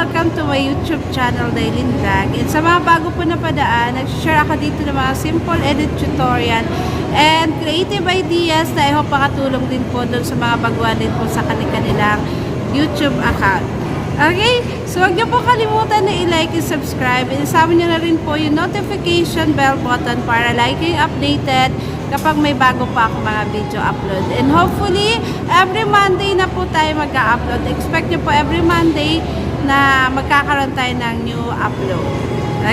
Welcome to my YouTube channel, Daily Vlog. And sa mga bago po na padaan, nag-share ako dito ng mga simple edit tutorial and creative ideas na I hope makatulong din po doon sa mga baguhan din po sa kanilang YouTube account. Okay? So, huwag niyo po kalimutan na i-like and subscribe. And isama niyo na rin po yung notification bell button para like updated kapag may bago pa ako mga video upload. And hopefully, every Monday na po tayo mag-upload. Expect niyo po every Monday na magkakaroon tayo ng new upload.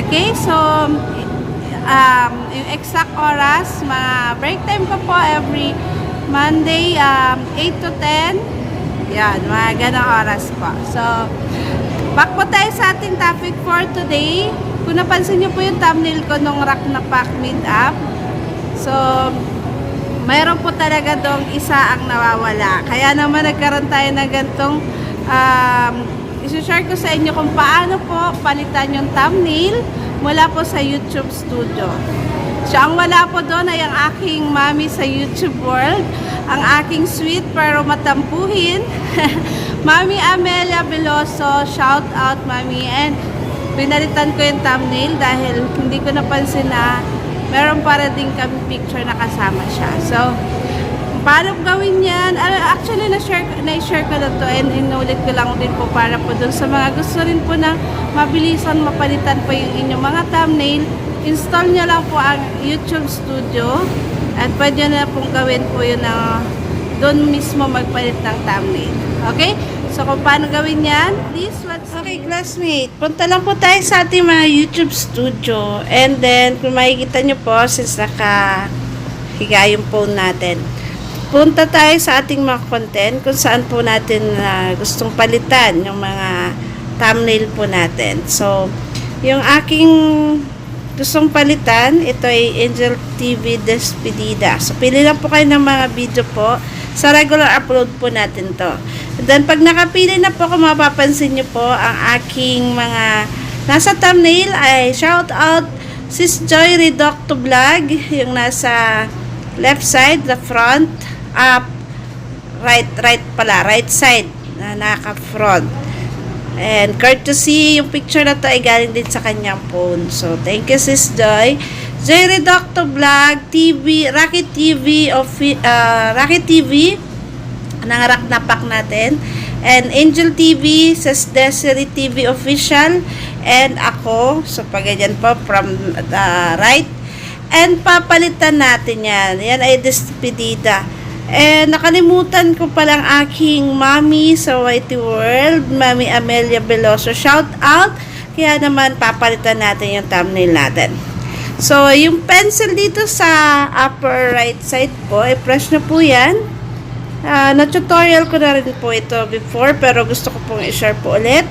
Okay? So, um, yung exact oras, mga break time ko po every Monday, um, 8 to 10. Yan, mga ganang oras po. So, back po tayo sa ating topic for today. Kung napansin niyo po yung thumbnail ko nung Rock na Pack Meetup, So, mayroon po talaga dong isa ang nawawala. Kaya naman nagkaroon tayo ng gantong um, isi-share ko sa inyo kung paano po palitan yung thumbnail mula po sa YouTube Studio. So, ang wala po doon ay ang aking mami sa YouTube world, ang aking sweet pero matampuhin, Mami Amelia Veloso, shout out Mami, and pinalitan ko yung thumbnail dahil hindi ko napansin na meron para din kami picture na kasama siya. So, paano gawin yan? Ah, Actually, na-share, na-share ko na to and inulit ko lang din po para po dun sa mga gusto rin po na mabilisan mapalitan po yung inyong mga thumbnail. Install nyo lang po ang YouTube Studio at pwede na pong gawin po yun na doon mismo magpalit ng thumbnail. Okay? So, kung paano gawin yan, please watch Okay, classmate. Punta lang po tayo sa ating mga YouTube studio. And then, kung makikita nyo po, since nakahiga yung phone natin, punta tayo sa ating mga content kung saan po natin ah, gustong palitan yung mga thumbnail po natin. So, yung aking gustong palitan, ito ay Angel TV Despedida. So, pili lang po kayo ng mga video po. Sa regular upload po natin to. And then, pag nakapili na po, kung mapapansin nyo po, ang aking mga nasa thumbnail ay shout out Sis Joy Redoc to Vlog, yung nasa left side, the front, up, right, right pala, right side, na naka-front. And courtesy, yung picture na to ay galing din sa kanyang phone. So, thank you, Sis Joy. Joy Reducto Vlog, TV, Rocket TV, of, uh, Rocket TV, nangarak na pack natin. And Angel TV, Sis Desiree TV Official, and ako, so pag ganyan po, from the right. And papalitan natin yan. Yan ay despedida. And nakalimutan ko palang aking mami sa Whitey World, Mami Amelia Veloso. Shout out! Kaya naman papalitan natin yung thumbnail natin. So, yung pencil dito sa upper right side po, eh, press na po yan. Ah, na-tutorial ko na rin po ito before, pero gusto ko pong i-share po ulit.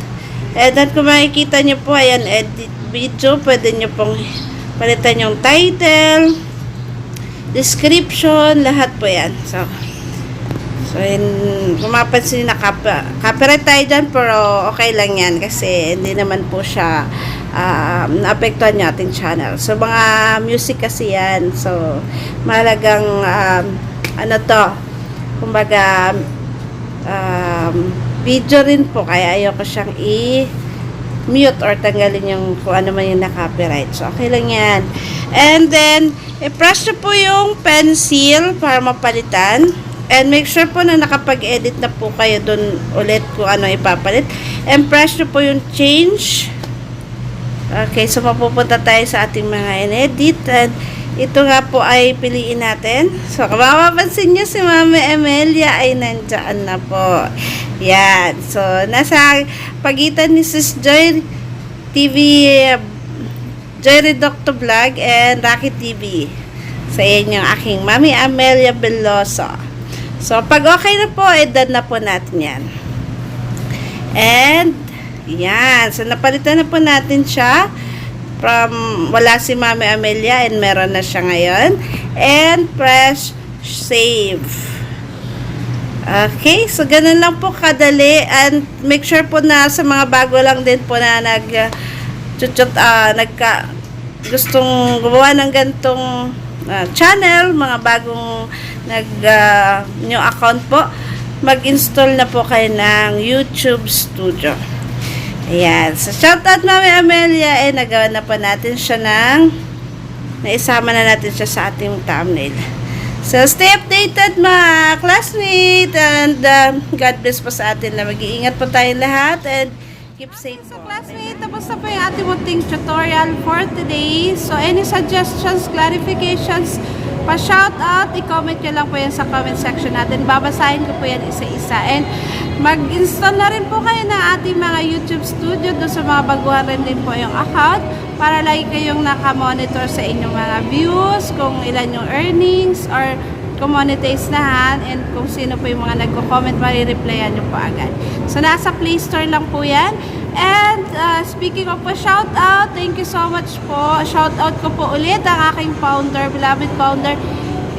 And then, kung makikita nyo po, ayan, edit video, pwede nyo pong palitan yung title, description, lahat po yan. So, so in, kung mapansin na copy- copyright tayo dyan, pero okay lang yan kasi hindi naman po siya um, naapektuhan yung ating channel. So, mga music kasi yan. So, mahalagang um, ano to, kumbaga um, video rin po, kaya ayoko siyang i- mute or tanggalin yung kung ano man yung na-copyright. So, okay lang yan. And then, i-brush po yung pencil para mapalitan. And make sure po na nakapag-edit na po kayo dun ulit kung ano ipapalit. And press nyo po yung change. Okay, so mapupunta tayo sa ating mga in-edit. And ito nga po ay piliin natin. So, kung mapapansin nyo, si Mama Emilia ay nandyan na po. Yan. So, nasa pagitan ni Sis Joy TV, Joy Reducto Vlog and Rocky TV. Yan yung aking Mami Amelia Veloso. So, pag okay na po, edad na po natin yan. And, yan. So, napalitan na po natin siya from wala si Mami Amelia and meron na siya ngayon. And press save. Okay, so ganun lang po kadali and make sure po na sa mga bago lang din po na nag uh, chuchot, ah, nagka gustong gumawa ng gantong ah, channel, mga bagong nag ah, new account po, mag-install na po kayo ng YouTube Studio. Ayan. So, shoutout Mami Amelia. Eh, nagawa na po natin siya ng naisama na natin siya sa ating thumbnail. So, stay updated mga classmate and um, God bless po sa atin na mag-iingat po tayong lahat and keep safe so, classmate, na po yung ating munting tutorial for today. So, any suggestions, clarifications, pa-shout out, i-comment nyo lang po yan sa comment section natin. Babasahin ko po yan isa-isa. And mag-install na rin po kayo ng ating mga YouTube studio doon sa mga baguhan rin din po yung account para lagi kayong nakamonitor sa inyong mga views, kung ilan yung earnings, or kung monetize na han, and kung sino po yung mga nagko-comment, marireplyan nyo po agad. So, nasa Play Store lang po yan. And, uh, speaking of po, shout out, thank you so much po. Shout out ko po ulit ang aking founder, beloved founder,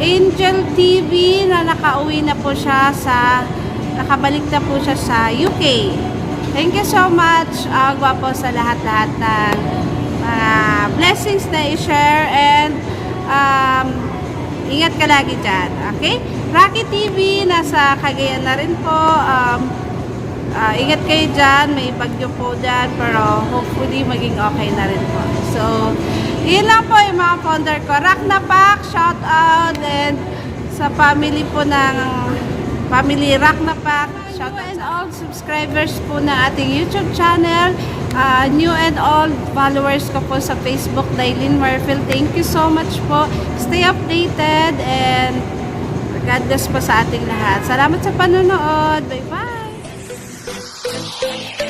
Angel TV, na nakauwi na po siya sa, nakabalik na po siya sa UK. Thank you so much, uh, gwapo sa lahat-lahat ng mga blessings na i-share and um, ingat ka lagi dyan. Okay? Rocky TV, nasa Cagayan na rin po. Um, ah, ingat kayo dyan. May bagyo po dyan. Pero hopefully maging okay na rin po. So, yun lang po yung mga founder ko. Rock na Pack, shout out. And sa family po ng family Rock na Pack, shout out and all subscribers po ng ating YouTube channel. Ah, new and all followers ko po sa Facebook, Dailin Marfil. Thank you so much po. Stay updated and God bless po sa ating lahat. Salamat sa panonood. Bye-bye! Thank you.